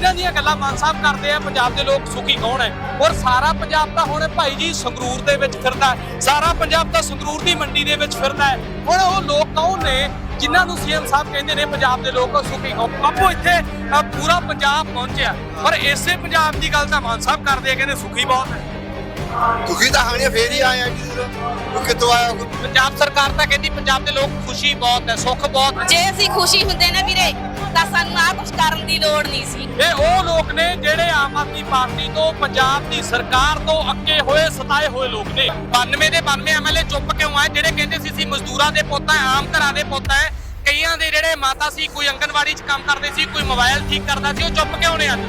ਜਿਨ੍ਹਾਂ ਦੀਆਂ ਗੱਲਾਂ ਮਾਨ ਸਾਹਿਬ ਕਰਦੇ ਆ, ਪੰਜਾਬ ਦੇ ਲੋਕ ਸੁਖੀ ਕੌਣ ਹੈ? ਔਰ ਸਾਰਾ ਪੰਜਾਬ ਤਾਂ ਹੁਣ ਭਾਈ ਜੀ ਸੰਗਰੂਰ ਦੇ ਵਿੱਚ ਫਿਰਦਾ ਸਾਰਾ ਪੰਜਾਬ ਤਾਂ ਸੰਗਰੂਰ ਦੀ ਮੰਡੀ ਦੇ ਵਿੱਚ ਫਿਰਦਾ ਹੈ। ਹੁਣ ਉਹ ਲੋਕ ਕੌਣ ਨੇ ਜਿਨ੍ਹਾਂ ਨੂੰ ਸੀਐਮ ਸਾਹਿਬ ਕਹਿੰਦੇ ਨੇ ਪੰਜਾਬ ਦੇ ਲੋਕ ਸੁਖੀ ਕੌਣ? ਆਪੋ ਇੱਥੇ ਪੂਰਾ ਪੰਜਾਬ ਪਹੁੰਚਿਆ। ਪਰ ਇਸੇ ਪੰਜਾਬ ਦੀ ਗੱਲ ਤਾਂ ਮਾਨ ਸਾਹਿਬ ਕਰਦੇ ਆ, ਕਹਿੰਦੇ ਸੁਖੀ ਬਹੁਤ ਹੈ। ਦੁਖੀ ਤਾਂ ਹਾਣੇ ਫੇਰ ਹੀ ਆਇਆ ਕਿ ਉਹ ਕਿੱਥੋਂ ਆਇਆ ਕੋਈ ਪੰਜਾਬ ਸਰਕਾਰ ਤਾਂ ਕਹਿੰਦੀ ਪੰਜਾਬ ਦੇ ਲੋਕ ਖੁਸ਼ੀ ਬਹੁਤ ਹੈ ਸੁੱਖ ਬਹੁਤ ਹੈ। ਜੇ ਅਸੀਂ ਖੁਸ਼ੀ ਹੁੰਦੇ ਨਾ ਵੀਰੇ ਤਾਂ ਸਾਨੂੰ ਆਹ ਕੁਝ ਕਰਨ ਦੀ ਲੋੜ ਨਹੀਂ ਸੀ। ਇਹ ਉਹ ਲੋਕ ਨੇ ਜਿਹੜੇ ਆਮ ਆਦਮੀ ਪਾਰਟੀ ਤੋਂ ਪੰਜਾਬ ਦੀ ਸਰਕਾਰ ਤੋਂ ਅੱਕੇ ਹੋਏ ਸਤਾਏ ਹੋਏ ਲੋਕ ਨੇ। 92 ਦੇ 92 ਐਮਐਲਏ ਚੁੱਪ ਕਿਉਂ ਆਏ? ਜਿਹੜੇ ਕਹਿੰਦੇ ਸੀ ਸੀ ਮਜ਼ਦੂਰਾਂ ਦੇ ਪੁੱਤ ਹੈ ਆਮ ਘਰਾਂ ਦੇ ਪੁੱਤ ਹੈ ਕਈਆਂ ਦੇ ਜਿਹੜੇ ਮਾਤਾ ਸੀ ਕੋਈ ਅੰਗਨਵਾੜੀ 'ਚ ਕੰਮ ਕਰਦੇ ਸੀ ਕੋਈ ਮੋਬਾਈਲ ਠੀਕ ਕਰਦਾ ਸੀ ਉਹ ਚੁੱਪ ਕਿਉਂ ਨੇ ਅੱਜ?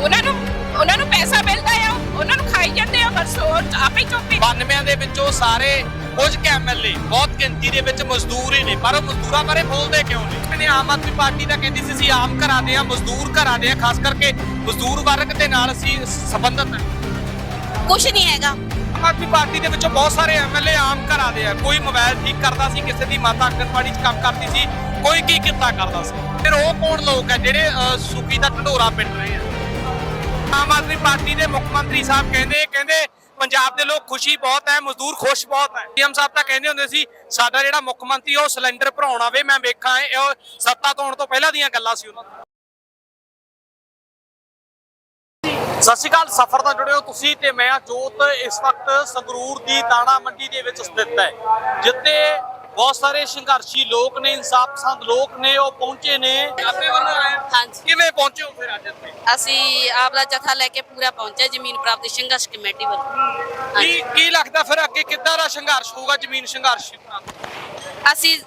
ਉਹਨਾਂ ਨੂੰ ਉਹਨਾਂ ਨੂੰ ਪੈਸਾ ਮਿਲਦਾ ਆ ਉਹਨਾਂ ਨੂੰ ਖਾਈ ਜਾਂਦੇ ਆ ਉਹ ਆਪੇ ਚੁੱਪੇ 92 ਦੇ ਵਿੱਚੋਂ ਸਾਰੇ ਕੁਝ ਕੁ ਐਮਐਲਏ ਬਹੁਤ ਗਿਣਤੀ ਦੇ ਵਿੱਚ ਮਜ਼ਦੂਰ ਹੀ ਨੇ ਪਰ ਉਹ ਮਜ਼ਦੂਰਾਂ ਬਾਰੇ ਬੋਲਦੇ ਕਿਉਂ ਨਹੀਂ ਨੇ ਆਮ ਆਦਮੀ ਪਾਰਟੀ ਤਾਂ ਕਹਿੰਦੀ ਸੀ ਅਸੀਂ ਆਮ ਘਰਾਂ ਦੇ ਆ ਮਜ਼ਦੂਰ ਘਰਾਂ ਦੇ ਆ ਖਾਸ ਕਰਕੇ ਮਜ਼ਦੂਰ ਵਰਗ ਦੇ ਨਾਲ ਅਸੀਂ ਸੰਬੰਧਿਤ ਹਾਂ। ਕੁਝ ਨਹੀਂ ਹੈਗਾ। ਆਮ ਆਦਮੀ ਪਾਰਟੀ ਦੇ ਵਿੱਚੋਂ ਬਹੁਤ ਸਾਰੇ ਐਮਐਲਏ ਆਮ ਘਰਾਂ ਦੇ ਆ ਕੋਈ ਮੋਬਾਈਲ ਠੀਕ ਕਰਦਾ ਸੀ ਕਿਸੇ ਦੀ ਮਾਤਾ ਅੰਗਨਵਾੜੀ 'ਚ ਕੰਮ ਕਰਦੀ ਸੀ ਕੋਈ ਕੀ ਕਿੱਤਾ ਕਰਦਾ ਸੀ। ਫਿਰ ਉਹ ਕੌਣ ਲੋਕ ਆ ਜਿਹੜੇ ਅਹ, ਸੁੱਕੀ ਦਾ ਢੰਡੋਰਾ ਪਿੱਟ ਰਹੇ ਆ? ਆਮ ਆਦਮੀ ਪਾਰਟੀ ਦੇ ਮੁੱਖ ਮੰਤਰੀ ਸਾਹਿਬ ਕਹਿੰਦੇ ਕਹਿੰਦੇ ਪੰਜਾਬ ਦੇ ਲੋਕ ਖੁਸ਼ੀ ਬਹੁਤ ਹੈ, ਮਜ਼ਦੂਰ ਖੁਸ਼ ਬਹੁਤ ਹੈ। ਸੀਐਮ ਸਾਹਿਬ ਤਾਂ ਕਹਿੰਦੇ ਹੁੰਦੇ ਸੀ, ਸਾਡਾ ਜਿਹੜਾ ਮੁੱਖ ਮੰਤਰੀ ਉਹ ਸਿਲੰਡਰ ਭਰਾਉਣ ਆਵੇ, ਮੈਂ ਵੇਖਾਂ ਇਹ ਸੱਤਾ ਤੋਂ ਆਉਣ ਤੋਂ ਪਹਿਲਾਂ ਦੀਆਂ ਗੱਲਾਂ ਸੀ ਉਹਨਾਂ ਦੀਆਂ। ਸਤਿ ਸ਼੍ਰੀ ਅਕਾਲ, ਸਫਰ ਦਾ ਜੁੜੇ ਹੋ ਤੁਸੀਂ ਤੇ ਮੈਂ ਜੋਤ। ਇਸ ਵਕਤ ਸੰਗਰੂਰ ਦੀ ਦਾਣਾ ਮੰਡੀ ਦੇ ਵਿੱਚ ਸਥਿਤ ਹੈ, ਜਿੱਥੇ ਬਹੁਤ ਸਾਰੇ ਸੰਘਰਸ਼ੀ ਲੋਕ ਨੇ ਇਨਸਾਫ ਪਸੰਦ ਲੋਕ ਨੇ ਉਹ ਪਹੁੰਚੇ ਨੇ। ਆਪਣੇ ਵੱਲੋਂ ਆਏ। ਹਾਂਜੀ। ਕਿਵੇਂ ਪਹੁੰਚੇ ਹੋ ਫਿਰ ਅੱਜ ਇੱਥੇ? ਅਸੀਂ ਆਪਦਾ ਜਥਾ ਲੈ ਕੇ ਪੂਰਾ ਪਹੁੰਚੇ ਜ਼ਮੀਨ ਪ੍ਰਾਪਤੀ ਸੰਘਰਸ਼ ਕਮੇਟੀ ਵੱਲੋਂ। ਕੀ ਕੀ ਲੱਗਦਾ ਫਿਰ ਅੱਗੇ ਕਿੱਦਾਂ ਦਾ ਸੰਘਰਸ਼ ਹੋਊਗਾ ਜ਼ਮੀਨ ਸੰਘਰਸ਼ ਅਸੀਂ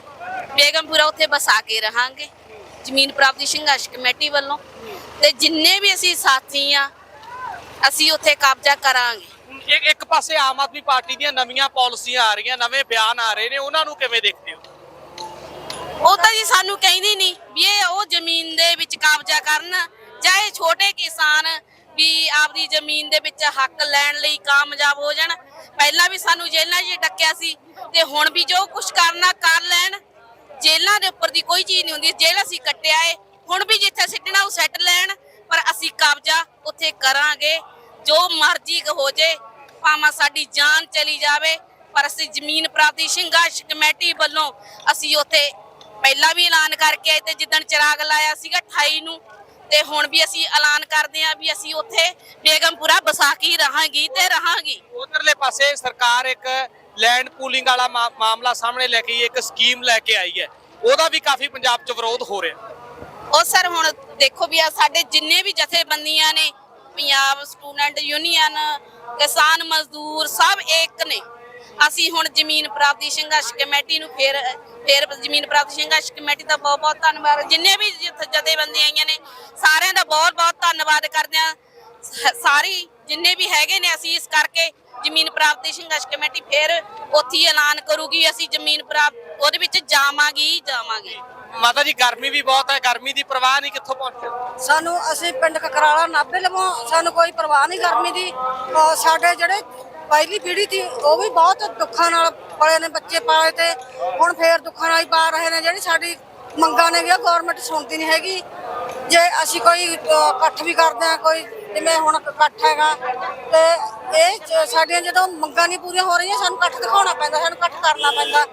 ਬੇਗਮਪੁਰਾ ਉੱਥੇ ਬਸਾ ਕੇ ਰਹਾਂਗੇ ਜ਼ਮੀਨ ਪ੍ਰਾਪਤੀ ਸੰਘਰਸ਼ ਕਮੇਟੀ ਵੱਲੋਂ। ਤੇ ਜਿੰਨੇ ਵੀ ਅਸੀਂ ਸਾਥੀ ਆ ਅਸੀਂ ਉੱਥੇ ਕਬਜ਼ਾ ਕਰਾਂਗੇ। ਪਾਸੇ ਆਮ ਆਦਮੀ ਪਾਰਟੀ ਦੀਆਂ ਨਵੀਆਂ ਪਾਲਿਸੀਆਂ ਆ ਰਹੀਆਂ, ਨਵੇਂ ਬਿਆਨ ਆ ਰਹੇ ਨੇ, ਉਹਨਾਂ ਨੂੰ ਕਿਵੇਂ ਦੇਖਦੇ ਹੋ? ਉਹ ਤਾਂ ਜੀ ਸਾਨੂੰ ਕਹਿੰਦੀ ਨਹੀਂ ਵੀ ਇਹ ਉਹ ਜ਼ਮੀਨ ਦੇ ਵਿੱਚ ਕਬਜ਼ਾ ਕਰਨ ਚਾਹੇ ਛੋਟੇ ਕਿਸਾਨ ਵੀ ਆਪਦੀ ਜ਼ਮੀਨ ਦੇ ਵਿੱਚ ਹੱਕ ਲੈਣ ਲਈ ਕਾਮਯਾਬ ਹੋ ਜਾਣ। ਪਹਿਲਾਂ ਵੀ ਸਾਨੂੰ ਜੇਲ੍ਹਾਂ 'ਚ ਡੱਕਿਆ ਸੀ ਤੇ ਹੁਣ ਵੀ ਜੋ ਕੁਝ ਕਰਨਾ ਕਰ ਲੈਣ, ਜੇਲ੍ਹਾਂ ਦੇ ਉੱਪਰ ਦੀ ਕੋਈ ਚੀਜ਼ ਨਹੀਂ ਹੁੰਦੀ। ਜੇਲ੍ਹ ਅਸੀਂ ਕੱਟਿਆ ਏ, ਹੁਣ ਵੀ ਜਿੱਥੇ ਸਿੱਟਣਾ ਉਹ ਸੱਟ ਲੈਣ, ਪਰ ਅਸੀਂ ਕਬਜ਼ਾ ਉੱਥੇ ਕਰਾਂਗੇ। ਜੋ ਮਰਜ਼ੀ ਹੋ ਜੇ ਭਾਵੇਂ ਸਾਡੀ ਜਾਨ ਚਲੀ ਜਾਵੇ ਪਰ ਅਸੀਂ ਜ਼ਮੀਨ ਪ੍ਰਾਪਤੀ ਸੰਘਰਸ਼ ਕਮੇਟੀ ਵੱਲੋਂ ਅਸੀਂ ਉੱਥੇ ਪਹਿਲਾਂ ਵੀ ਐਲਾਨ ਕਰਕੇ ਆਏ ਤੇ ਜਿੱਦਣ ਚਿਰਾਗ ਲਾਇਆ ਸੀਗਾ 28 ਨੂੰ ਤੇ ਹੁਣ ਵੀ ਅਸੀਂ ਐਲਾਨ ਕਰਦੇ ਹਾਂ ਵੀ ਅਸੀਂ ਉੱਥੇ ਬੇਗਮਪੁਰਾ ਵਿਸਾਖੀ ਰਹਾਂਗੀ ਤੇ ਰਹਾਂਗੀ। ਉਧਰਲੇ ਪਾਸੇ ਸਰਕਾਰ ਇੱਕ ਲੈਂਡ ਪੂਲਿੰਗ ਵਾਲਾ ਮਾਮਲਾ ਸਾਹਮਣੇ ਲੈ ਕੇ ਇੱਕ ਸਕੀਮ ਲੈ ਕੇ ਆਈ ਹੈ। ਉਹਦਾ ਵੀ ਕਾਫੀ ਪੰਜਾਬ 'ਚ ਵਿਰੋਧ ਹੋ ਰਿਹਾ। ਉਹ ਸਰ ਹੁਣ ਦੇਖੋ ਵੀ ਆ ਸਾਡੇ ਜਿੰਨੇ ਵੀ ਜਥੇਬੰਦੀਆਂ ਨੇ ਪੰਜਾਬ ਸਟੂਡੈਂਟ ਯੂਨੀਅਨ ਕਿਸਾਨ ਮਜ਼ਦੂਰ ਸਭ ਇੱਕ ਨੇ। ਅਸੀਂ ਹੁਣ ਜ਼ਮੀਨ ਪ੍ਰਾਪਤੀ ਸੰਘਰਸ਼ ਕਮੇਟੀ ਨੂੰ ਫੇਰ ਫੇਰ ਜ਼ਮੀਨ ਪ੍ਰਾਪਤੀ ਸੰਘਰਸ਼ ਕਮੇਟੀ ਦਾ ਬਹੁਤ ਬਹੁਤ ਧੰਨਵਾਦ। ਜਿੰਨੇ ਵੀ ਜਥ- ਜਥੇਬੰਦੀਆਂ ਆਈਆਂ ਨੇ, ਸਾਰਿਆਂ ਦਾ ਬਹੁਤ ਬਹੁਤ ਧੰਨਵਾਦ ਕਰਦੇ ਹਾਂ। ਸਾਰੀ ਜਿੰਨੇ ਵੀ ਹੈਗੇ ਨੇ, ਅਸੀਂ ਇਸ ਕਰਕੇ ਜ਼ਮੀਨ ਪ੍ਰਾਪਤੀ ਸੰਘਰਸ਼ ਕਮੇਟੀ ਫੇਰ ਉੱਥੇ ਐਲਾਨ ਕਰੂਗੀ। ਅਸੀਂ ਜ਼ਮੀਨ ਪ੍ਰਾਪਤ ਉਹਦੇ ਵਿੱਚ ਜਾਵਾਂਗੇ ਜਾਵਾਂਗੇ। ਮਾਤਾ ਜੀ, ਗਰਮੀ ਵੀ ਬਹੁਤ ਹੈ, ਗਰਮੀ ਦੀ ਪ੍ਰਵਾਹ ਨਹੀਂ ਕਿੱਥੋਂ ਪਹੁੰਚੇ? ਸਾਨੂੰ ਅਸੀਂ ਪਿੰਡ ਕਕਰਾਲਾ ਨਾਭੇ ਲਵੋਂ, ਸਾਨੂੰ ਕੋਈ ਪਰਵਾਹ ਨਹੀਂ ਗਰਮੀ ਦੀ। ਅਹ ਸਾਡੇ ਜਿਹੜੇ ਪਹਿਲੀ ਪੀੜ੍ਹੀ ਸੀ, ਉਹ ਵੀ ਬਹੁਤ ਦੁੱਖਾਂ ਨਾਲ ਪਲੇ ਨੇ, ਬੱਚੇ ਪਾਲੇ ਤੇ। ਹੁਣ ਫੇਰ ਦੁੱਖਾਂ ਨਾਲ ਹੀ ਪਾ ਰਹੇ ਨੇ, ਜਿਹੜੀ ਸਾਡੀ ਮੰਗਾਂ ਨੇ ਵੀ ਗਵਰਨਮੈਂਟ ਸੁਣਦੀ ਨਹੀਂ ਹੈਗੀ। ਜੇ ਅਸੀਂ ਕੋਈ ਇਕੱਠ ਵੀ ਕਰਦੇ ਹਾਂ, ਕੋਈ ਜਿਵੇਂ ਹੁਣ ਇਕੱਠ ਹੈਗਾ, ਤੇ ਇਹ ਸਾਡੀਆਂ ਜਦੋਂ ਮੰਗਾਂ ਨਹੀਂ ਪੂਰੀਆਂ ਹੋ ਰਹੀਆਂ, ਸਾਨੂੰ ਇਕੱਠ ਦਿਖਾਉਣਾ ਪੈਂਦਾ, ਸਾਨੂੰ ਇਕੱਠ ਕਰਨਾ ਪੈਂਦਾ।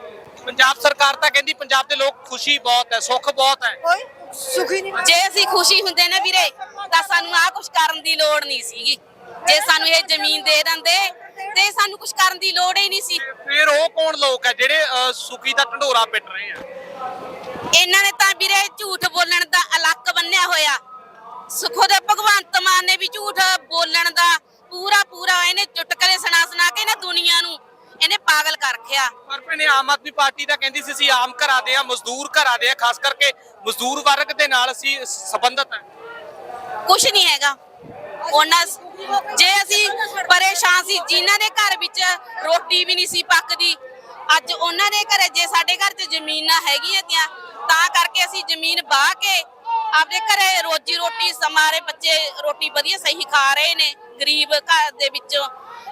ਪੰਜਾਬ ਸਰਕਾਰ ਤਾਂ ਕਹਿੰਦੀ ਪੰਜਾਬ ਦੇ ਲੋਕ ਖੁਸ਼ੀ ਬਹੁਤ ਹੈ ਸੁੱਖ ਬਹੁਤ ਹੈ। ਕੋਈ ਸੁਖੀ ਨਹੀਂ ਜੇ ਅਸੀਂ ਖੁਸ਼ੀ ਹੁੰਦੇ ਨਾ ਵੀਰੇ ਤਾਂ ਸਾਨੂੰ ਆਹ ਕੁਝ ਕਰਨ ਦੀ ਲੋੜ ਨਹੀਂ ਸੀਗੀ। ਜੇ ਸਾਨੂੰ ਇਹ ਜ਼ਮੀਨ ਦੇ ਦਿੰਦੇ ਤੇ ਸਾਨੂੰ ਕੁਝ ਕਰਨ ਦੀ ਲੋੜ ਹੀ ਨਹੀਂ ਸੀ। ਫਿਰ ਉਹ ਕੌਣ ਲੋਕ ਹੈ ਜਿਹੜੇ ਸੁਖੀ ਦਾ ਢੰਡੋਰਾ ਪਿੱਟ ਰਹੇ ਆ ਇਹਨਾਂ ਨੇ ਤਾਂ ਵੀਰੇ ਝੂਠ ਬੋਲਣ ਦਾ ਅਲੱਕ ਬੰਨਿਆ ਹੋਇਆ। ਸੁਖੋ ਦੇ ਭਗਵੰਤ ਮਾਨ ਨੇ ਵੀ ਝੂਠ ਬੋਲਣ ਦਾ ਪੂਰਾ ਪੂਰਾ ਇਹਨੇ ਚੁਟਕਲੇ ਸੁਣਾ ਸੁਣਾ ਕੇ ਨਾ ਦੁਨੀਆ ਨੂੰ ਇਹਨੇ ਪਾਗਲ ਕਰ ਰੱਖਿਆ। ਪਰ ਭੈਣੇ ਆਮ ਆਦਮੀ ਪਾਰਟੀ ਤਾਂ ਕਹਿੰਦੀ ਸੀ ਅਸੀਂ ਆਮ ਘਰਾਂ ਦੇ ਆ ਮਜ਼ਦੂਰ ਘਰਾਂ ਦੇ ਆ ਖਾਸ ਕਰਕੇ ਮਜ਼ਦੂਰ ਵਰਗ ਦੇ ਨਾਲ ਅਸੀਂ ਸੰਬੰਧਿਤ ਹੈ ਕੁਝ ਨਹੀਂ ਹੈਗਾ। ਉਹਨਾਂ ਜੇ ਅਸੀਂ ਪਰੇਸ਼ਾਨ ਸੀ ਜਿਨ੍ਹਾਂ ਦੇ ਘਰ ਵਿੱਚ ਰੋਟੀ ਵੀ ਨਹੀਂ ਸੀ ਪੱਕਦੀ ਅੱਜ ਉਹਨਾਂ ਦੇ ਘਰੇ ਜੇ ਸਾਡੇ ਘਰ 'ਚ ਜ਼ਮੀਨਾਂ ਹੈਗੀਆਂ ਤੀਆਂ ਤਾਂ ਕਰਕੇ ਅਸੀਂ ਜ਼ਮੀਨ ਬਾਹ ਕੇ ਆਪਦੇ ਘਰੇ ਰੋਜੀ ਰੋਟੀ ਸਮਾਰੇ ਬੱਚੇ ਰੋਟੀ ਵਧੀਆ ਸਹੀ ਖਾ ਰਹੇ ਨੇ ਗਰੀਬ ਘਰ ਦੇ ਵਿੱਚੋਂ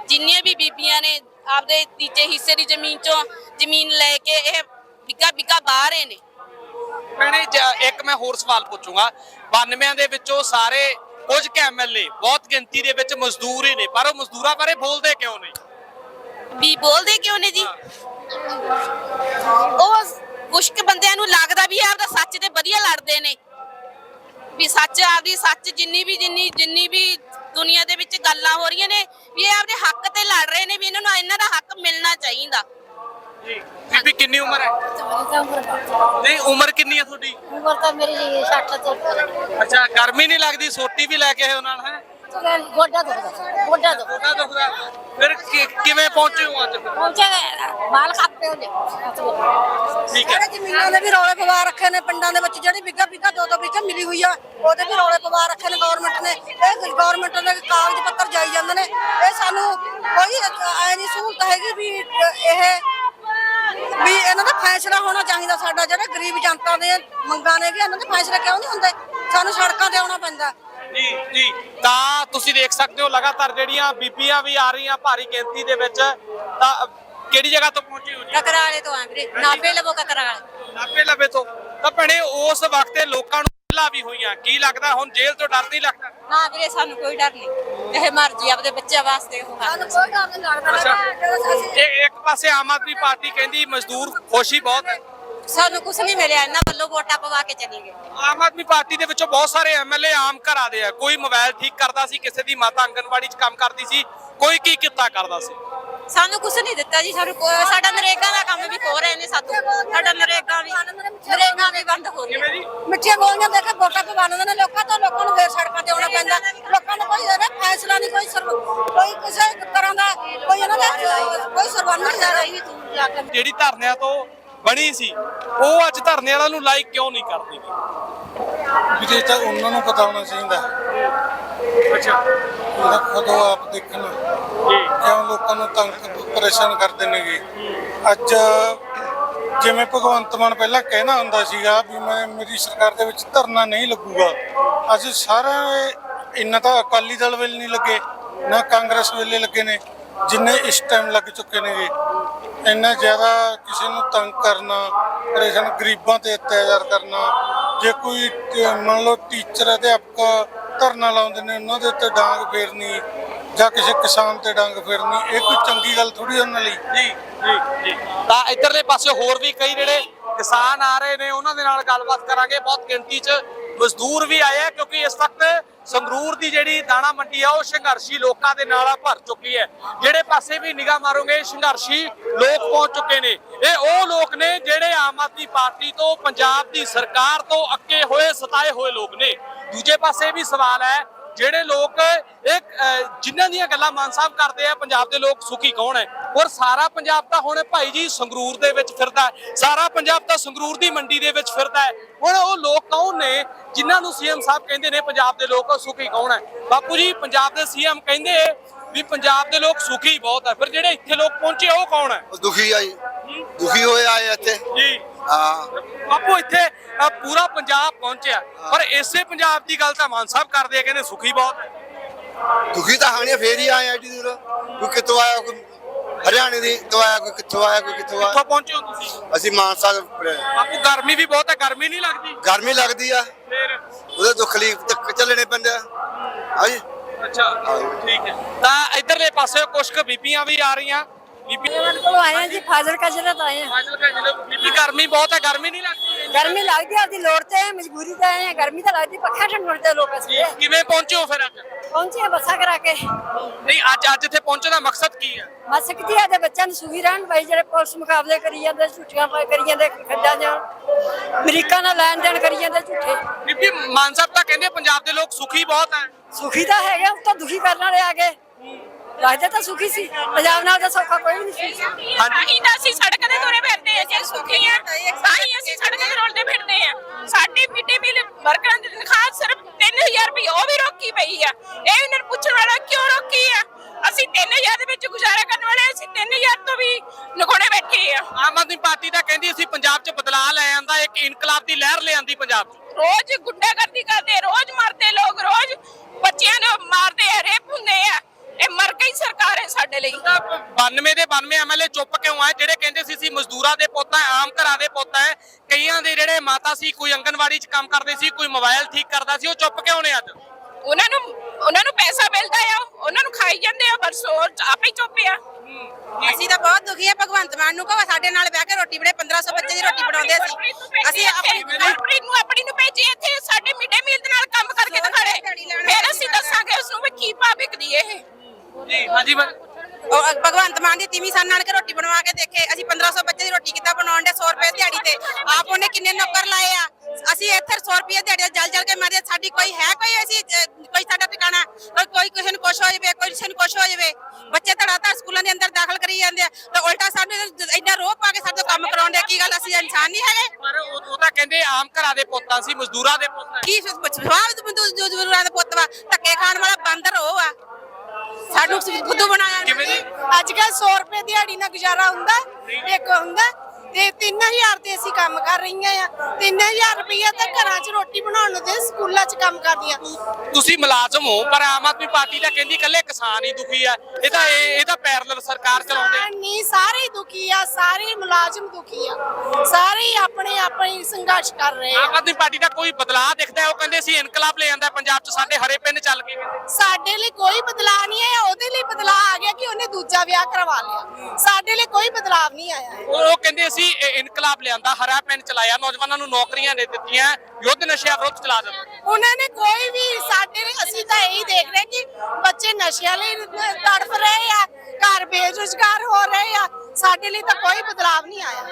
ਜਿੰਨੀਆਂ ਵੀ ਬੀਬੀਆਂ ਨੇ ਆਪਦੇ ਤੀਜੇ ਹਿੱਸੇ ਦੀ ਜ਼ਮੀਨ 'ਚੋਂ ਜ਼ਮੀਨ ਲੈ ਕੇ ਇਹ ਬਿੱਗਾ ਬਿੱਗਾ ਬਾਹ ਰਹੇ ਨੇ। ਭੈਣੇ ਜ- ਇੱਕ ਮੈਂ ਹੋਰ ਸਵਾਲ ਪੁੱਛੂੰਗਾ 92 ਦੇ ਵਿੱਚੋਂ ਸਾਰੇ ਕੁਝ ਕੁ ਐਮਐਲਏ ਬਹੁਤ ਗਿਣਤੀ ਦੇ ਵਿੱਚ ਮਜ਼ਦੂਰ ਹੀ ਨੇ ਪਰ ਉਹ ਮਜ਼ਦੂਰਾਂ ਬਾਰੇ ਬੋਲਦੇ ਕਿਉਂ ਨਹੀਂ? ਵੀ ਬੋਲਦੇ ਕਿਉਂ ਨੇ ਜੀ? ਉਹ ਕੁਛ ਕੁ ਬੰਦਿਆਂ ਨੂੰ ਲੱਗਦਾ ਵੀ ਆਪਦਾ ਸੱਚ ਤੇ ਵਧੀਆ ਲੜਦੇ ਨੇ। ਵੀ ਸੱਚ ਆਪਦੀ ਸੱਚ ਜਿੰਨੀ ਵੀ ਜਿੰਨੀ ਜਿੰਨੀ ਵੀ ਦੁਨੀਆ ਦੇ ਵਿੱਚ ਗੱਲਾਂ ਹੋ ਰਹੀਆਂ ਨੇ ਵੀ ਇਹ ਆਪਦੇ ਹੱਕ ਲੜ ਰਹੇ ਨੇ ਵੀ ਇਹਨਾਂ ਨੂੰ ਇਹਨਾਂ ਦਾ ਹੱਕ ਮਿਲਣਾ ਚਾਹੀਦਾ। ਜੀ। ਬੀਬੀ ਕਿੰਨੀ ਉਮਰ ਹੈ? ਨਹੀਂ ਉਮਰ ਕਿੰਨੀ ਹੈ ਤੁਹਾਡੀ? ਉਮਰ ਤਾਂ ਮੇਰੀ 60 ਤੋਂ ਅੱਛਾ ਗਰਮੀ ਨਹੀਂ ਲੱਗਦੀ ਸੋਟੀ ਵੀ ਲੈ ਕੇ ਆਏ ਹੋ ਨਾਲ ਹੈ? ਗੋਡਾ ਦੁਖਦਾ ਗੋਡਾ ਦੁਖਦਾ। ਉਹਦਾ ਦੁਖਦਾ। ਫਿਰ ਕਿ- ਕਿਵੇਂ ਪਹੁੰਚੇ ਹੋ ਅੱਜ? ਪਹੁੰਚੇ ਮਾਲ ਖਾਪੇ ਉਹਨੇ ਠੀਕ ਹੈ। ਸਾਰੇ ਜ਼ਮੀਨਾਂ ਦੇ ਵੀ ਰੌਲੇ ਪਵਾ ਰੱਖੇ ਨੇ ਪਿੰਡਾਂ ਦੇ ਵਿੱਚ ਜਿਹੜੀ ਬਿੱਗਾ ਬਿੱਗਾ ਦੋ ਦੋ ਬਿੱਗਾ ਮਿਲੀ ਹੋਈ ਆ ਉਹਦੇ ਵੀ ਰੌਲੇ ਪਵਾ ਰੱਖੇ ਨੇ ਗਵਰਨਮੈਂਟ ਨੇ। ਇਹ ਗਵਰਨਮੈਂਟ ਦੇ ਕਾਗਜ਼ ਪੱਤਰ ਜਾਈ ਜਾਂਦੇ ਨੇ। ਇਹ ਸਾਨੂੰ ਕੋਈ ਐ ਨਹੀਂ ਸਹੂਲਤ ਹੈਗੀ ਵੀ ਇਹ ਵੀ ਇਹਨਾਂ ਦਾ ਫੈਸਲਾ ਹੋਣਾ ਚਾਹੀਦਾ ਸਾਡਾ। ਜਿਹੜੇ ਗਰੀਬ ਜਨਤਾ ਦੇ ਮੰਗਾਂ ਨੇ ਕਿ ਇਹਨਾਂ ਦੇ ਫੈਸਲੇ ਕਿਉਂ ਨਹੀਂ ਹੁੰਦੇ? ਸਾਨੂੰ ਸੜਕਾਂ ਤੇ ਆਉਣਾ ਪੈਂਦਾ। ਜੀ ਜੀ। ਤਾਂ ਤੁਸੀਂ ਦੇਖ ਸਕਦੇ ਹੋ ਲਗਾਤਾਰ ਜਿਹੜੀਆਂ ਬੀਬੀਆਂ ਵੀ ਆ ਰਹੀਆਂ ਭਾਰੀ ਗਿਣਤੀ ਦੇ ਵਿੱਚ ਤਾਂ ਕਿਹੜੀ ਜਗ੍ਹਾ ਤੋਂ ਪਹੁੰਚੇ ਹੋ ਜੀ? ਕਕਰਾਲੇ ਤੋਂ ਆ ਵੀਰੇ ਨਾਪੇ ਲਵੋ ਕਕਰਾਲੇ। ਨਾਪੇ ਲਵੇ ਤੋਂ। ਤਾਂ ਭੈਣੇ ਉਸ ਵਕਤ ਲੋਕਾਂ ਨੂੰ ਪਹਿਲਾਂ ਵੀ ਹੋਈਆਂ। ਕੀ ਲੱਗਦਾ ਹੁਣ ਜੇਲ੍ਹ ਤੋਂ ਡਰ ਨਹੀਂ ਲੱਗਦਾ? ਨਾ ਵੀਰੇ ਸਾਨੂੰ ਕੋਈ ਡਰ ਨਹੀਂ। ਇਹ ਮਰਜ਼ੀ ਆਪਦੇ ਬੱਚੇ ਵਾਸਤੇ ਉਹ ਸਾਨੂੰ ਕੋਈ ਡਰ ਨਹੀਂ ਲੱਗਦਾ ਇੱਕ ਪਾਸੇ ਆਮ ਆਦਮੀ ਪਾਰਟੀ ਕਹਿੰਦੀ ਮਜ਼ਦੂਰ ਖੁਸ਼ੀ ਬਹੁਤ ਹੈ। ਸਾਨੂੰ ਕੁਝ ਨਹੀਂ ਮਿਲਿਆ ਇਹਨਾਂ ਵੱਲੋਂ ਵੋਟਾਂ ਪਵਾ ਕੇ ਚਲੇ ਗਏ। ਆਮ ਆਦਮੀ ਪਾਰਟੀ ਦੇ ਵਿੱਚੋਂ ਬਹੁਤ ਸਾਰੇ ਐਮਐਲਏ ਆਮ ਘਰਾਂ ਦੇ ਆ। ਕੋਈ ਮੋਬਾਈਲ ਠੀਕ ਕਰਦਾ ਸੀ ਕਿਸੇ ਦੀ ਮਾਤਾ ਆਂਗਨਵਾੜੀ 'ਚ ਕੰਮ ਕਰਦੀ ਸੀ ਕੋਈ ਕੀ ਕਿੱਤਾ ਕਰਦਾ ਸੀ? ਸਾਨੂੰ ਕੁਝ ਨਹੀਂ ਦਿੱਤਾ ਜੀ ਸਾਨੂੰ ਕੋਈ- ਸਾਡਾ ਨਰੇਗਾ ਦਾ ਕੰਮ ਵੀ ਹੋ ਰਹੇ ਨੇ ਸਾਤੋਂ। ਸਾਡਾ ਨਰੇਗਾ ਵੀ ਨਰੇਗਾ ਵੀ ਬੰਦ ਹੋ ਰਿਹਾ ਕਿਵੇਂ ਜੀ? ਮਿੱਠੀਆਂ ਗੋਲੀਆਂ ਦੇ ਕੇ ਵੋਟਾਂ ਪਵਾਉਂਦੇ ਨੇ। ਲੋਕਾਂ ਤੋਂ ਲੋਕਾਂ ਨੂੰ ਫੇਰ ਸੜਕਾਂ ਤੇ ਆਉਣਾ ਪੈਂਦਾ। ਲੋਕਾਂ ਨੂੰ ਕੋਈ ਇਹਦਾ ਫੈਸਲਾ ਨਹੀਂ ਕੋਈ ਸਰਵ ਕੋਈ ਕਿਸੇ ਤਰ੍ਹਾਂ ਦਾ ਕੋਈ ਇਹਨਾਂ ਦਾ ਕੋਈ ਸਰਵਨ ਨਹੀਂ ਜਾ ਰਹੀ ਦੂਰ ਜਾ ਕੇ ਜਿਹੜੀ ਧਰਨਿਆਂ ਤੋਂ ਬਣੀ ਸੀ। ਉਹ ਅੱਜ ਧਰਨੇ ਵਾਲਿਆਂ ਨੂੰ ਲਾਈਕ ਕਿਉਂ ਨਹੀਂ ਕਰਦੀ? ਵੀ ਜੇ ਤਾਂ ਉਹਨਾਂ ਨੂੰ ਪਤਾ ਹੋਣਾ ਚਾਹੀਦਾ। ਅੱਛਾ। ਜਿਹੜਾ ਖੁਦੋਂ ਆਪ ਦੇਖਣ ਜੀ। ਕਿਉਂ ਲੋਕਾਂ ਨੂੰ ਤੰਗ ਪਰੇਸ਼ਾਨ ਕਰਦੇ ਨੇਗੇ ਅੱਜ ਜਿਵੇਂ ਭਗਵੰਤ ਮਾਨ ਪਹਿਲਾਂ ਕਹਿਣਾ ਹੁੰਦਾ ਸੀਗਾ ਵੀ ਮੈਂ ਮੇਰੀ ਸਰਕਾਰ ਦੇ ਵਿੱਚ ਧਰਨਾ ਨਹੀਂ ਲੱਗੂਗਾ। ਅੱਜ ਸਾਰਾ ਇੰਨਾ ਤਾਂ ਅਕਾਲੀ ਦਲ ਵੇਲੇ ਨਹੀਂ ਲੱਗੇ ਨਾ ਕਾਂਗਰਸ ਵੇਲੇ ਲੱਗੇ ਨੇ। ਜਿੰਨੇ ਇਸ ਟਾਈਮ ਲੱਗ ਚੁੱਕੇ ਨੇਗੇ, ਇੰਨਾ ਜ਼ਿਆਦਾ ਕਿਸੇ ਨੂੰ ਤੰਗ ਕਰਨਾ ਪਰੇਸ਼ਾਨ ਗਰੀਬਾਂ ਤੇ ਅਤਿਆਚਾਰ ਕਰਨਾ, ਜੇ ਕੋਈ ਮੰਨ ਲਓ ਟੀਚਰ ਅਧਿਆਪਕ ਧਰਨਾ ਲਾਉਂਦੇ ਨੇ, ਉਹਨਾਂ ਦੇ ਉੱਤੇ ਡਾਂਗ ਫੇਰਨੀ, ਜਾਂ ਕਿਸੇ ਕਿਸਾਨ ਤੇ ਡਾਂਗ ਫੇਰਨੀ, ਇਹ ਕੋਈ ਚੰਗੀ ਗੱਲ ਥੋੜੀ ਉਹਨਾਂ ਲਈ? ਜੀ ਜੀ ਜੀ। ਤਾਂ ਇਧਰਲੇ ਪਾਸੇ ਹੋਰ ਵੀ ਕਈ ਜਿਹੜੇ ਕਿਸਾਨ ਆ ਰਹੇ ਨੇ, ਉਹਨਾਂ ਦੇ ਨਾਲ ਗੱਲਬਾਤ ਕਰਾਂਗੇ। ਬਹੁਤ ਗਿਣਤੀ 'ਚ ਮਜ਼ਦੂਰ ਵੀ ਆਏ ਆ, ਕਿਉਂਕਿ ਇਸ ਵਕਤ ਸੰਗਰੂਰ ਦੀ ਜਿਹੜੀ ਦਾਣਾ ਮੰਡੀ ਆ, ਉਹ ਸੰਘਰਸ਼ੀ ਲੋਕਾਂ ਦੇ ਨਾਲ ਭਰ ਚੁੱਕੀ ਹੈ। ਜਿਹੜੇ ਪਾਸੇ ਵੀ ਨਿਗਾਹ ਮਾਰੋਗੇ, ਸੰਘਰਸ਼ੀ ਲੋਕ ਪਹੁੰਚ ਚੁੱਕੇ ਨੇ। ਇਹ ਉਹ ਲੋਕ ਨੇ ਜਿਹੜੇ ਆਮ ਆਦਮੀ ਪਾਰਟੀ ਤੋਂ, ਪੰਜਾਬ ਦੀ ਸਰਕਾਰ ਤੋਂ ਅੱਕੇ ਹੋਏ, ਸਤਾਏ ਹੋਏ ਲੋਕ ਨੇ। ਦੂਜੇ ਪਾਸੇ ਵੀ ਸਵਾਲ ਹੈ ਜਿਹੜੇ ਲੋਕ ਇੱਕ ਅਹ, ਜਿਨ੍ਹਾਂ ਦੀਆਂ ਗੱਲਾਂ ਮਾਨ ਸਾਹਿਬ ਕਰਦੇ ਆ ਪੰਜਾਬ ਦੇ ਲੋਕ ਸੁਖੀ ਕੌਣ ਹੈ? ਔਰ ਸਾਰਾ ਪੰਜਾਬ ਤਾਂ ਹੁਣ ਭਾਈ ਜੀ ਸੰਗਰੂਰ ਦੇ ਵਿੱਚ ਫਿਰਦਾ। ਸਾਰਾ ਪੰਜਾਬ ਤਾਂ ਸੰਗਰੂਰ ਦੀ ਮੰਡੀ ਦੇ ਵਿੱਚ ਫਿਰਦਾ ਹੈ। ਹੁਣ ਉਹ ਲੋਕ ਕੌਣ ਨੇ ਜਿਨ੍ਹਾਂ ਨੂੰ ਸੀਐਮ ਸਾਹਿਬ ਕਹਿੰਦੇ ਨੇ ਪੰਜਾਬ ਦੇ ਲੋਕ ਸੁਖੀ ਕੌਣ ਹੈ? ਬਾਪੂ ਜੀ ਪੰਜਾਬ ਦੇ ਸੀਐਮ ਕਹਿੰਦੇ ਵੀ ਪੰਜਾਬ ਦੇ ਲੋਕ ਸੁਖੀ ਬਹੁਤ ਹੈ। ਫਿਰ ਜਿਹੜੇ ਇੱਥੇ ਲੋਕ ਪਹੁੰਚੇ ਉਹ ਕੌਣ ਹੈ? ਦੁਖੀ ਆ ਜੀ। ਦੁਖੀ ਹੋਏ ਆਏ ਇੱਥੇ। ਜੀ। ਹਾਂ। ਬਾਪੂ ਇੱਥੇ ਪੂਰਾ ਪੰਜਾਬ ਪਹੁੰਚਿਆ। ਪਰ ਇਸੇ ਪੰਜਾਬ ਦੀ ਗੱਲ ਤਾਂ ਮਾਨ ਸਾਹਿਬ ਕਰਦੇ ਆ ਕਹਿੰਦੇ ਸੁਖੀ ਬਹੁਤ। ਹੈ ਦੁਖੀ ਤਾਂ ਹਾਣੀਆਂ ਫੇਰ ਹੀ ਆਏ ਐਡੀ ਦੂਰ। ਕੋਈ ਕਿੱਥੋਂ ਆਇਆ ਕੋਈ ਹਰਿਆਣੇ ਦੀ ਤੋਂ ਆਇਆ ਕੋਈ ਕਿੱਥੋਂ ਆਇਆ ਕੋਈ ਕਿੱਥੋਂ ਕਿੱਥੋਂ ਆਇਆ ਪਹੁੰਚੇ ਹੋ ਤੁਸੀਂ? ਅਸੀਂ ਮਾਨਸਾ ਪਰੇ। ਬਾਪੂ ਗਰਮੀ ਵੀ ਬਹੁਤ ਹੈ ਗਰਮੀ ਨਹੀਂ ਲੱਗਦੀ? ਗਰਮੀ ਲੱਗਦੀ ਆ। ਫਿਰ? ਉਹਦੇ ਦੁੱਖ ਲਈ ਤੇ ਚੱਲਣੇ ਪੈਂਦੇ ਆ। ਹਾਂਜੀ। ਅੱਛਾ ਠੀਕ ਹੈ। ਤਾਂ ਇਧਰਲੇ ਪਾਸੇ ਕੁਝ ਕੁ ਬੀਬੀਆਂ ਵੀ ਆ ਰਹੀਆਂ। ਬੀਬੀ ਕੋਲ ਆਏ ਆ ਜੀ ਫਾਜ਼ਲ ਕਾ ਜਿਹੜਾ ਆਏ ਆ। ਫਾਜ਼ਿਲਕਾ ਜ਼ਿਲ੍ਹੇ ਵਿੱਚ ਬੀਬੀ ਗਰਮੀ ਬਹੁਤ ਹੈ ਗਰਮੀ ਨਹੀਂ ਲੱਗਦੀ ਗਰਮੀ ਲੱਗਦੀ ਆ ਆਪਦੀ ਲੋੜ ਤੇ ਮਜਬੂਰੀ ਤੇ ਆਏ ਆ ਗਰਮੀ ਤਾਂ ਲੱਗਦੀ ਪੱਖਾ ਠੰਡ ਤੇ ਲੋਕ ਅਸੀਂ ਕਿਵੇਂ ਪਹੁੰਚੇ ਹੋ ਫਿਰ ਅੱਜ? ਪਹੁੰਚੇ ਆ ਬੱਸਾਂ ਕਰਾ ਕੇ। ਨਹੀਂ ਅੱਜ ਅੱਜ ਇੱਥੇ ਪਹੁੰਚਣ ਦਾ ਮਕਸਦ ਕੀ ਹੈ? ਬਸ ਕਿਤੇ ਆ ਦੇ ਬੱਚਿਆਂ ਨੂੰ ਸੁਖੀ ਰਹਿਣ ਬਈ ਜਿਹੜੇ ਪੁਲਿਸ ਮੁਕਾਬਲੇ ਕਰੀ ਜਾਂਦੇ ਝੂਠੀਆਂ ਪਾਈ ਕਰੀ ਜਾਂਦੇ ਖੱਡਾਂ ਜਾਂ ਅਮਰੀਕਾ ਨਾਲ ਲੈਣ ਦੇਣ ਕਰੀ ਜਾਂਦੇ ਝੂਠੇ। ਬੀਬੀ ਮਾਨ ਸਾਹਿਬ ਤਾਂ ਕਹਿੰਦੇ ਪੰਜਾਬ ਦੇ ਲੋਕ ਸੁਖੀ ਬਹੁਤ ਹੈ। ਸੁਖੀ ਤਾਂ ਹੈਗੇ ਉਹ ਤਾਂ ਦੁਖੀ ਕਰਨ ਵਾਲੇ ਆ ਗਏ। ਲੱਗਦੇ ਤਾਂ ਸੁਖੀ ਸੀ। ਪੰਜਾਬ ਨਾਲ ਤਾਂ ਸੌਖਾ ਕੋਈ ਵੀ ਨਹੀਂ ਸੀ। ਅਸੀਂ ਤਾਂ ਅਸੀਂ ਸੜਕ ਤੇ ਤੁਰੇ ਫਿਰਦੇ ਆ ਜੇ ਸੁਖੀ ਆ ਤਾਂ ਹੀ। ਅਸੀਂ ਸੜਕ ਤੇ ਰੋਲਦੇ ਫਿਰਦੇ ਆ ਸਾਡੀ ਮਿੱਟੀ ਮਿਲ ਵਰਕਰਾਂ ਦੀ ਤਨਖਾਹ ਸਿਰਫ 3000 ਰੁਪਏ ਉਹ ਵੀ ਰੋਕੀ ਪਈ ਆ। ਇਹ ਇਹਨਾਂ ਨੂੰ ਪੁੱਛਣ ਵਾਲਾ ਕਿਉਂ ਰੋਕੀ ਆ? ਅਸੀਂ 3000 ਦੇ ਵਿੱਚ ਗੁਜ਼ਾਰਾ ਕਰਨ ਵਾਲੇ ਅਸੀਂ 3000 ਤੋਂ ਵੀ ਨਗੋੜੇ ਬੈਠੇ ਆ। ਆਮ ਆਦਮੀ ਪਾਰਟੀ ਤਾਂ ਕਹਿੰਦੀ ਅਸੀਂ ਪੰਜਾਬ 'ਚ ਬਦਲਾਅ ਲੈ ਆਂਦਾ। ਇੱਕ ਇਨਕਲਾਬ ਦੀ ਲਹਿਰ ਲੈ ਆਂਦੀ ਪੰਜਾਬ 'ਚ। ਰੋਜ਼ ਗੁੰਡਾਗਰਦੀ ਕਰਦੇ ਰੋਜ਼ ਮਰਦੇ ਲੋਕ। ਰੋਜ਼ ਬੱਚਿਆਂ ਨੂੰ ਮਾਰਦੇ ਆ ਰੇਪ ਹੁੰਦੇ ਆ। ਇਹ ਮਰ ਗਈ ਸਰਕਾਰ ਹੈ ਸਾਡੇ ਲਈ। 92 ਦੇ 92 ਐਮਐਲਏ ਚੁੱਪ ਕਿਉਂ ਆਏ? ਜਿਹੜੇ ਕਹਿੰਦੇ ਸੀ ਸੀ ਮਜ਼ਦੂਰਾਂ ਦੇ ਪੁੱਤ ਹੈ ਆਮ ਘਰਾਂ ਦੇ ਪੁੱਤ ਹੈ ਕਈਆਂ ਦੇ ਜਿਹੜੇ ਮਾਤਾ ਸੀ ਕੋਈ ਆਂਗਨਵਾੜੀ 'ਚ ਕੰਮ ਕਰਦੇ ਸੀ ਕੋਈ ਮੋਬਾਈਲ ਠੀਕ ਕਰਦਾ ਸੀ ਉਹ ਚੁੱਪ ਕਿਉਂ ਨੇ ਅੱਜ? ਉਹਨਾਂ ਨੂੰ ਉਹਨਾਂ ਨੂੰ ਪੈਸਾ ਮਿਲਦਾ ਆ ਉਹਨਾਂ ਨੂੰ ਖਾਈ ਜਾਂਦੇ ਆ ਬਸ ਉਹ ਆਪੇ ਹੀ ਚੁੱਪ ਆ। ਅਸੀਂ ਤਾਂ ਬਹੁਤ ਦੁਖੀ ਆ ਭਗਵੰਤ ਮਾਨ ਨੂੰ ਕਹੋ ਸਾਡੇ ਨਾਲ ਬਹਿ ਕੇ ਰੋਟੀ ਬਣੇ 1500 ਬੱਚੇ ਦੀ ਰੋਟੀ ਬਣਾਉਂਦੇ ਸੀ ਅਸੀਂ। ਆਪਣੀ ਆਪਣੀ ਨੂੰ ਆਪਣੀ ਨੂੰ ਭੇਜੀ ਇੱਥੇ ਸਾਡੇ ਮਿਡੇ ਮੀਲ ਦੇ ਨਾਲ ਕੰਮ ਕਰਕੇ ਦਿਖਾੜੇ ਫਿਰ ਅਸੀਂ ਦੱਸਾਂਗੇ ਉਸ ਨੂੰ ਵੀ ਕੀ ਭਾਅ ਵਿਕਦੀ ਇਹ ਜੀ ਹਾਂਜੀ ਮੈਂ ਉਹ ਭਗਵੰਤ ਮਾਨ ਦੀ ਤੀਵੀਂ ਸਾਨ ਨਾਲ ਕੇ ਰੋਟੀ ਬਣਵਾ ਕੇ ਦੇਖੇ। ਅਸੀਂ 1500 ਬੱਚੇ ਦੀ ਰੋਟੀ ਕਿੱਦਾਂ ਬਣਾਉਣ ਦੇ 100 ਰੁਪਏ ਦਿਹਾੜੀ ਤੇ। ਆਪ ਉਹਨੇ ਕਿੰਨੇ ਨੌਕਰ ਲਾਏ ਆ। ਅਸੀਂ ਇੱਥੇ 100 ਰੁਪਏ ਦਿਹਾੜੀ ਜਲ ਜਲ ਕੇ ਮਰਦੇ ਸਾਡੀ ਕੋਈ ਹੈ ਕੋਈ ਅਸੀਂ ਕੋਈ ਸਾਡਾ ਟਿਕਾਣਾ? ਕੋਈ ਕੋਈ ਕਿਸੇ ਨੂੰ ਕੁਛ ਹੋ ਜਾਵੇ ਕੋਈ ਕਿਸੇ ਨੂੰ ਕੁਛ ਹੋ ਜਾਵੇ। ਬੱਚੇ ਧੜਾ ਧੜ ਸਕੂਲਾਂ ਦੇ ਅੰਦਰ ਦਾਖਲ ਕਰੀ ਜਾਂਦੇ ਆ। ਤੇ ਉਲਟਾ ਸਾਨੂੰ ਇੰਨਾ ਰੋਹ ਪਾ ਕੇ ਸਾਡੇ ਕੰਮ ਕਰਾਉਂਦੇ ਕੀ ਗੱਲ ਅਸੀਂ ਇਨਸਾਨ ਨਹੀਂ ਹੈਗੇ? ਪਰ ਉਹ ਉਹ ਤਾਂ ਕਹਿੰਦੇ ਆਮ ਘਰਾਂ ਦੇ ਪੁੱਤਾਂ ਸੀ ਮਜ਼ਦੂਰਾਂ ਦੇ ਪੁੱਤ। ਕੀ ਸਵਾਬ ਮਜ਼ਦੂਰਾਂ ਦੇ ਪੁੱਤ ਵਾ ਧੱਕੇ ਖਾਣ ਵਾਲਾ ਬਾਂਦਰ ਉਹ ਆ ਸਾਨੂੰ ਬੁੱਧੂ ਬਣਾਇਆ ਕਿਵੇਂ ਜੀ? ਅੱਜ ਕੱਲ 100 ਰੁਪਏ ਦਿਹਾੜੀ ਨਾਲ ਗੁਜ਼ਾਰਾ ਹੁੰਦਾ ਇੱਕ ਹੁੰਦਾ। ਤੇ 3000 ਤੇ ਅਸੀਂ ਕੰਮ ਕਰ ਰਹੀਆਂ ਆ। 3000 ਰੁਪਏ ਤਾਂ ਘਰਾਂ 'ਚ ਰੋਟੀ ਬਣਾਉਣ ਨੂੰ ਦੇ ਸਕੂਲਾਂ 'ਚ ਕੰਮ ਕਰਦੀਆਂ। ਤੁਸੀਂ ਮੁਲਾਜ਼ਮ ਹੋ ਪਰ ਆਮ ਆਦਮੀ ਪਾਰਟੀ ਦਾ ਕਹਿੰਦੀ ਇਕੱਲੇ ਕਿਸਾਨ ਹੀ ਦੁਖੀ ਆ। ਇਹ ਤਾਂ ਇਹ ਇਹ ਤਾਂ ਪੈਰਲਲ ਸਰਕਾਰ ਚਲਾਉਂਦੇ। ਨਹੀਂ ਸਾਰੇ ਹੀ ਦੁਖੀ ਆ ਸਾਰੇ ਮੁਲਾਜ਼ਮ ਦੁਖੀ ਆ। ਸਾਰੇ ਹੀ ਆਪਣੇ ਆਪਣੇ ਸੰਘਰਸ਼ ਕਰ ਰਹੇ ਆ। ਆਮ ਆਦਮੀ ਪਾਰਟੀ ਦਾ ਕੋਈ ਬਦਲਾਅ ਦਿਖਦਾ ਉਹ ਕਹਿੰਦੇ ਸੀ ਇਨਕਲਾਬ ਲੈ ਆਂਦਾ ਪੰਜਾਬ 'ਚ ਸਾਡੇ ਹਰੇ ਪਿੰਨ ਚੱਲ ਗਏ। ਸਾਡੇ ਲਈ ਕੋਈ ਬਦਲਾਅ ਨਹੀਂ ਆਇਆ ਉਹਦੇ ਲਈ ਬਦਲਾਅ ਆ ਗਿਆ ਕਿ ਉਹਨੇ ਦੂਜਾ ਵਿਆਹ ਕਰਵਾ ਲਿਆ। ਸਾਡੇ ਲਈ ਕੋਈ ਬਦਲਾਅ ਨਹੀਂ ਆਇਆ। ਉਹ ਕਹਿੰਦੇ ਸੀ ਇਹ ਇਨਕਲਾਬ ਲਿਆਂਦਾ ਹਰਾ ਪਿੰਨ ਚਲਾਇਆ ਨੌਜਵਾਨਾਂ ਨੂੰ ਨੌਕਰੀਆਂ ਦੇ ਦਿੱਤੀਆਂ ਯੁੱਧ ਨਸ਼ਿਆਂ ਵਿਰੁੱਧ ਚਲਾ ਦਿੱਤਾ। ਉਹਨਾਂ ਨੇ ਕੋਈ ਵੀ ਸਾਡੇ ਲਈ ਅਸੀਂ ਤਾਂ ਇਹੀ ਦੇਖ ਰਹੇ ਕਿ ਬੱਚੇ ਨਸ਼ਿਆਂ ਲਈ ਤੜਫ ਰਹੇ ਆ ਘਰ ਬੇਰੁਜ਼ਗਾਰ ਹੋ ਰਹੇ ਆ ਸਾਡੇ ਲਈ ਤਾਂ ਕੋਈ ਬਦਲਾਅ ਨਹੀਂ ਆਇਆ।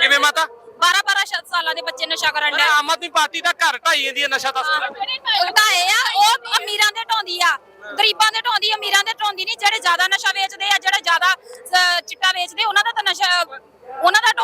ਕਿਵੇਂ ਮਾਤਾ? 12 12 ਸਾਲਾਂ ਦੇ ਬੱਚੇ ਨਸ਼ਾ ਕਰਨ ਪਰ ਆਮ ਆਦਮੀ ਪਾਰਟੀ ਦਾ ਘਰ ਢਾਈ ਜਾਂਦੀ ਹੈ ਨਸ਼ਾ ਤਸਕਰ। ਢਾਏ ਆ ਉਹ ਅਮੀਰਾਂ ਦੇ ਢਾਉਂਦੀ ਆ ਗਰੀਬਾਂ ਦੇ ਢਾਉਂਦੀ ਅਮੀਰਾਂ ਦੇ ਢਾਉਂਦੀ ਨਹੀਂ ਜਿਹੜੇ ਜ਼ਿਆਦਾ ਨਸ਼ਾ ਵੇਚਦੇ ਆ ਜਿਹੜੇ ਜ਼ਿਆਦਾ ਚਿੱਟਾ ਵੇਚਦੇ ਉਹਨਾਂ ਦਾ ਤਾਂ ਦਾ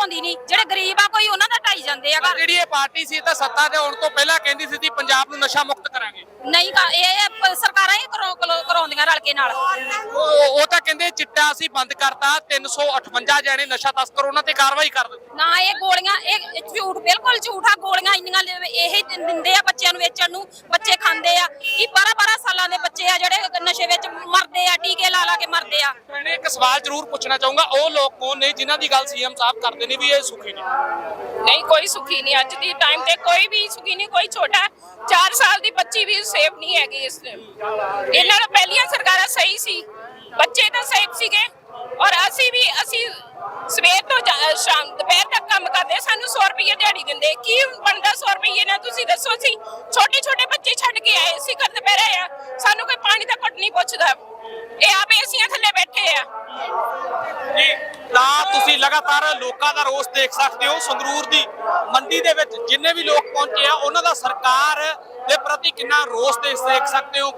ਢਾਉਂਦੀ ਨਹੀਂ ਜਿਹੜੇ ਗਰੀਬ ਆ ਕੋਈ ਉਹਨਾਂ ਦਾ ਢਾਈ ਜਾਂਦੇ ਆ ਪਰ ਘਰ। ਜਿਹੜੀ ਇਹ ਪਾਰਟੀ ਸੀ ਤਾਂ ਸੱਤਾ ਤੇ ਆਉਣ ਤੋਂ ਪਹਿਲਾਂ ਕਹਿੰਦੀ ਸੀ ਕਿ ਪੰਜਾਬ ਨੂੰ ਨਸ਼ਾ ਮੁਕਤ ਕਰਾਂਗੇ। ਨਹੀਂ ਕਰ- ਇਹ ਇਹ ਪ- ਸਰਕਾਰਾਂ ਹੀ ਕਰਾਉ- ਕਰਾਉ- ਕਰਾਉਂਦੀਆਂ ਰਲ ਕੇ ਨਾਲ। ਉਹ ਉਹ ਤਾਂ ਕਹਿੰਦੇ ਚਿੱਟਾ ਅਸੀਂ ਬੰਦ ਕਰਤਾ 358 ਜਣੇ ਨਸ਼ਾ ਤਸਕਰ ਉਹਨਾਂ ਤੇ ਕਾਰਵਾਈ ਕਰ ਦਿੱਤੀ। ਨਾ ਇਹ ਗੋਲੀਆਂ ਇਹ ਝੂਠ ਬਿਲਕੁਲ ਝੂਠ ਆ। ਗੋਲੀਆਂ ਇੰਨੀਆਂ ਲਿ- ਇਹ ਦਿੰ- ਦਿੰਦੇ ਆ ਬੱਚਿਆਂ ਨੂੰ ਵੇਚਣ ਨੂੰ ਬੱਚੇ ਖਾਂਦੇ ਆ। ਇਹ 12 12 ਸਾਲਾਂ ਦੇ ਬੱਚੇ ਆ ਜਿਹੜੇ ਨਸ਼ੇ ਵਿੱਚ ਮਰਦੇ ਆ ਟੀਕੇ ਲਾ ਲਾ ਕੇ ਮਰਦੇ ਆ। ਮੈਂ ਇੱਕ ਸਵਾਲ ਜ਼ਰੂਰ ਪੁੱਛਣਾ ਚਾਹੂੰਗਾ ਉਹ ਲੋਕ ਕੌਣ ਨੇ ਜਿਨ੍ਹਾਂ ਦੀ ਗੱਲ ਸੀਐਮ ਸਾਹਿਬ ਕਰਦੇ ਨੇ ਵੀ ਇਹ ਸੁਖੀ ਨੇ? ਨਹੀਂ ਕੋਈ ਸੁਖੀ ਨਹੀਂ ਅੱਜ ਦੀ ਟਾਈਮ ਤੇ ਕੋਈ ਵੀ ਸੁਖੀ ਨਹੀਂ ਕੋਈ ਛੋਟਾ 4 ਸਾਲ ਦੀ ਬੱਚੀ ਵੀ ਸੇਫ ਨਹੀਂ ਹੈਗੀ ਇਸ ਟਾਈਮ ਇਹਨਾਂ ਨਾਲ ਪਹਿਲੀਆਂ ਸਰਕਾਰਾਂ ਸਹੀ ਸੀ ਬੱਚੇ ਤਾਂ ਸੇਫ ਸੀਗੇ। ਔਰ ਅਸੀਂ ਵੀ ਅਸੀਂ ਸਵੇਰ ਤੋਂ ਸ਼ਾਮ ਦੁਪਹਿਰ ਤੱਕ ਕੰਮ ਕਰਦੇ ਸਾਨੂੰ 100 ਰੁਪਏ ਦਿਹਾੜੀ ਦਿੰਦੇ। ਕੀ ਬਣਦਾ 100 ਰੁਪਏ ਨਾਲ? ਤੁਸੀਂ ਦੱਸੋ ਸੀ ਛੋਟੇ ਛੋਟੇ ਬੱਚੇ ਛੱਡ ਕੇ ਆਏ ਸੀ ਘਰ ਦੁਪਹਿਰੇ ਆ। ਸਾਨੂੰ ਕੋਈ ਪਾਣੀ ਦਾ ਘੁੱਟ ਨਹੀਂ ਪੁੱਛਦਾ। ਇਹ ਆਪ ਏਸੀਆਂ ਥੱਲੇ ਬੈਠੇ ਆ। ਜੀ, ਤਾਂ ਤੁਸੀਂ ਲਗਾਤਾਰ ਲੋਕਾਂ ਦਾ ਰੋਸ ਦੇਖ ਸਕਦੇ ਹੋ, ਸੰਗਰੂਰ ਦੀ ਮੰਡੀ ਦੇ ਵਿੱਚ ਜਿੰਨੇ ਵੀ ਲੋਕ ਪਹੁੰਚੇ ਆ, ਉਹਨਾਂ ਦਾ ਸਰਕਾਰ ਦੇ ਪ੍ਰਤੀ ਕਿੰਨਾ ਰੋਸ ਦੇਖ ਦੇਖ ਸਕਦੇ ਹੋ?